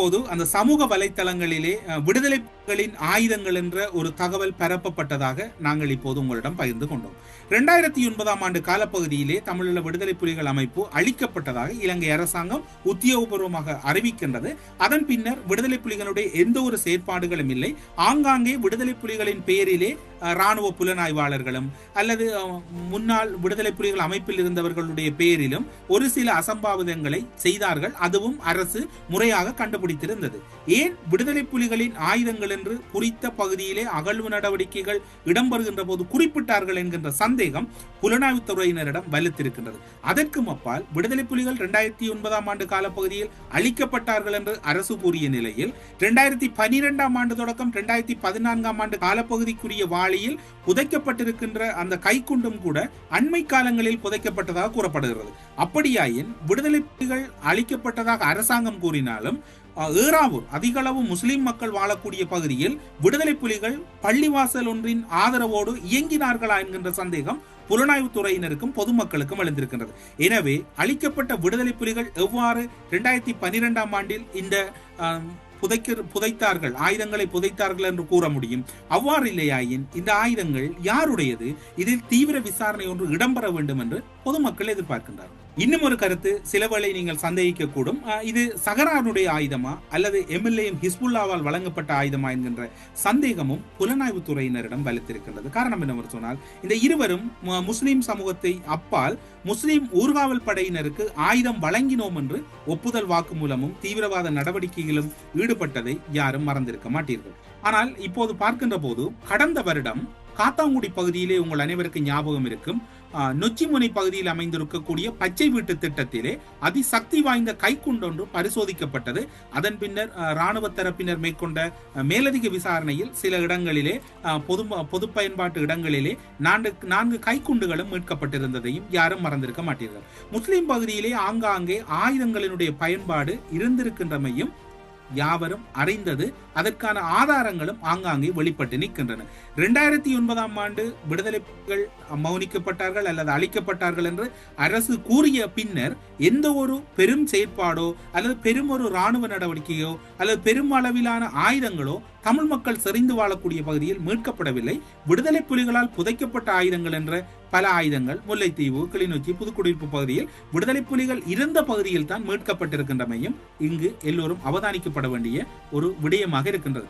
போது அந்த சமூக வலைத்தளங்களிலே விடுதலைகளின் விடுதலை ஆயுதங்கள் என்ற ஒரு தகவல் பரப்பப்பட்டதாக நாங்கள் இப்போது உங்களிடம் பகிர்ந்து கொண்டோம். இரண்டாயிரத்தி ஒன்பதாம் ஆண்டு காலப்பகுதியிலே தமிழீழ விடுதலை புலிகள் அமைப்பு அளிக்கப்பட்டதாக இலங்கை அரசாங்கம் உத்தியோகபூர்வமாக அறிவிக்கின்றது. அதன் பின்னர் விடுதலை புலிகளுடைய எந்த ஒரு செயற்பாடுகளும் இல்லை. ஆங்காங்கே விடுதலை புலிகளின் பெயரிலே இராணுவ புலனாய்வாளர்களும் அல்லது முன்னாள் விடுதலை புலிகள் அமைப்பில் இருந்தவர்களுடைய பெயரிலும் ஒரு சில அசம்பாவிதங்களை செய்தார்கள். அதுவும் அரசு முறையாக கண்டு பிடித்திருந்தது ஏன் விடுதலை புலிகளின் ஆயுதங்கள் என்று குறித்த பகுதியிலே அகழ்வு நடவடிக்கைகள் இடம்பெறுகின்ற போது குறிப்பிட்டார்கள் என்கின்ற சந்தேகம் புலனாய்வுத்துறையினரிடம் வலுத்திருக்கின்றது. அதற்கும் அப்பால் விடுதலை புலிகள் இரண்டாயிரத்தி ஒன்பதாம் ஆண்டு காலப்பகுதியில் அழிக்கப்பட்டார்கள் என்று அரசு கூறிய நிலையில் இரண்டாயிரத்தி பனிரெண்டாம் ஆண்டு தொடக்கம் இரண்டாயிரத்தி பதினான்காம் ஆண்டு காலப்பகுதிக்குரிய வாளியில் புதைக்கப்பட்டிருக்கின்ற அந்த கைக்குண்டும் கூட அண்மை காலங்களில் புதைக்கப்பட்டதாக கூறப்படுகிறது. அப்படியாயின் விடுதலை புலிகள் அழிக்கப்பட்டதாக அரசாங்கம் கூறினாலும் அஹ், ஏறாவூர் அதிகளவு முஸ்லிம் மக்கள் வாழக்கூடிய பகுதியில் விடுதலை புலிகள் பள்ளிவாசல் ஒன்றின் ஆதரவோடு இயங்கினார்களா என்கின்ற சந்தேகம் புலனாய்வுத்துறையினருக்கும் பொதுமக்களுக்கும் எழுந்திருக்கின்றது. எனவே அளிக்கப்பட்ட விடுதலை புலிகள் எவ்வாறு இரண்டாயிரத்தி பனிரெண்டாம் ஆண்டில் இந்த புதைக்க புதைத்தார்கள் ஆயுதங்களை புதைத்தார்கள் என்று கூற முடியும்? அவ்வாறு இல்லையாயின் இந்த ஆயுதங்கள் யாருடையது? இதில் தீவிர விசாரணை ஒன்று இடம்பெற வேண்டும் என்று பொதுமக்கள் எதிர்பார்க்கின்றார்கள். இன்னும் ஒரு கருத்து சிலவேளை நீங்கள் சந்தேகிக்க கூடும் இது சகரானுடைய ஆயுதமா? அல்லது எம்எல்ஏயும் ஹிஸ்புல்லாவால் வழங்கப்பட்ட ஆயுதமா? என்கின்ற சந்தேகமும் புலனாய்வு துறையினரிடம் வலுத்திருக்கின்றது. காரணம் என்னவர் சொன்னால் இந்த இருவரும் முஸ்லிம் சமூகத்தை அப்பால் முஸ்லிம் ஊர்காவல் படையினருக்கு ஆயுதம் வழங்கினோம் என்று ஒப்புதல் வாக்குமூலமும் தீவிரவாத நடவடிக்கைகளும் ஈடுபட்டதை யாரும் மறந்திருக்க மாட்டீர்கள். ஆனால் இப்போது பார்க்கின்ற போது கடந்த வருடம் காத்தாங்குடி பகுதியிலே உங்கள் அனைவருக்கு ஞாபகம் இருக்கும் நொச்சிமுனை பகுதியில் அமைந்திருக்கக்கூடிய பச்சை வீட்டு திட்டத்திலே அதிசக்தி வாய்ந்த கைக்குண்டொன்று பரிசோதிக்கப்பட்டது. அதன் பின்னர் இராணுவ ராணுவ தரப்பினர் மேற்கொண்ட மேலதிக விசாரணையில் சில இடங்களிலே பொது பொது பயன்பாட்டு இடங்களிலே நான்கு நான்கு கைக்குண்டுகளும் மீட்கப்பட்டிருந்ததையும் யாரும் மறந்திருக்க மாட்டீர்கள். முஸ்லிம் பகுதியிலே ஆங்காங்கே ஆயுதங்களினுடைய பயன்பாடு இருந்திருக்கின்றமையும் யாவரும் அறிந்தது அதற்கான ஆதாரங்களும் ஆங்காங்கே வெளிப்பட்டு நிற்கின்றன. இரண்டாயிரத்தி ஒன்பதாம் ஆண்டு விடுதலை மௌனிக்கப்பட்டார்கள் அல்லது அழிக்கப்பட்டார்கள் என்று அரசு கூறிய பின்னர் எந்த ஒரு பெரும் செயற்பாடோ அல்லது பெரும் ஒரு ராணுவ நடவடிக்கையோ அல்லது பெரும் அளவிலான ஆயுதங்களோ தமிழ் மக்கள் செறிந்து வாழக்கூடிய பகுதியில் மீட்கப்படவில்லை. விடுதலை புலிகளால் புதைக்கப்பட்ட ஆயுதங்கள் என்ற பல ஆயுதங்கள் முல்லைத்தீவு கிளிநொச்சி புதுக்குடியிருப்பு பகுதியில் விடுதலை புலிகள் இருந்த பகுதியில் தான் மீட்கப்பட்டிருக்கின்றமையும் இங்கு எல்லோரும் அவதானிக்கப்பட வேண்டிய ஒரு விடயமாக இருக்கின்றது.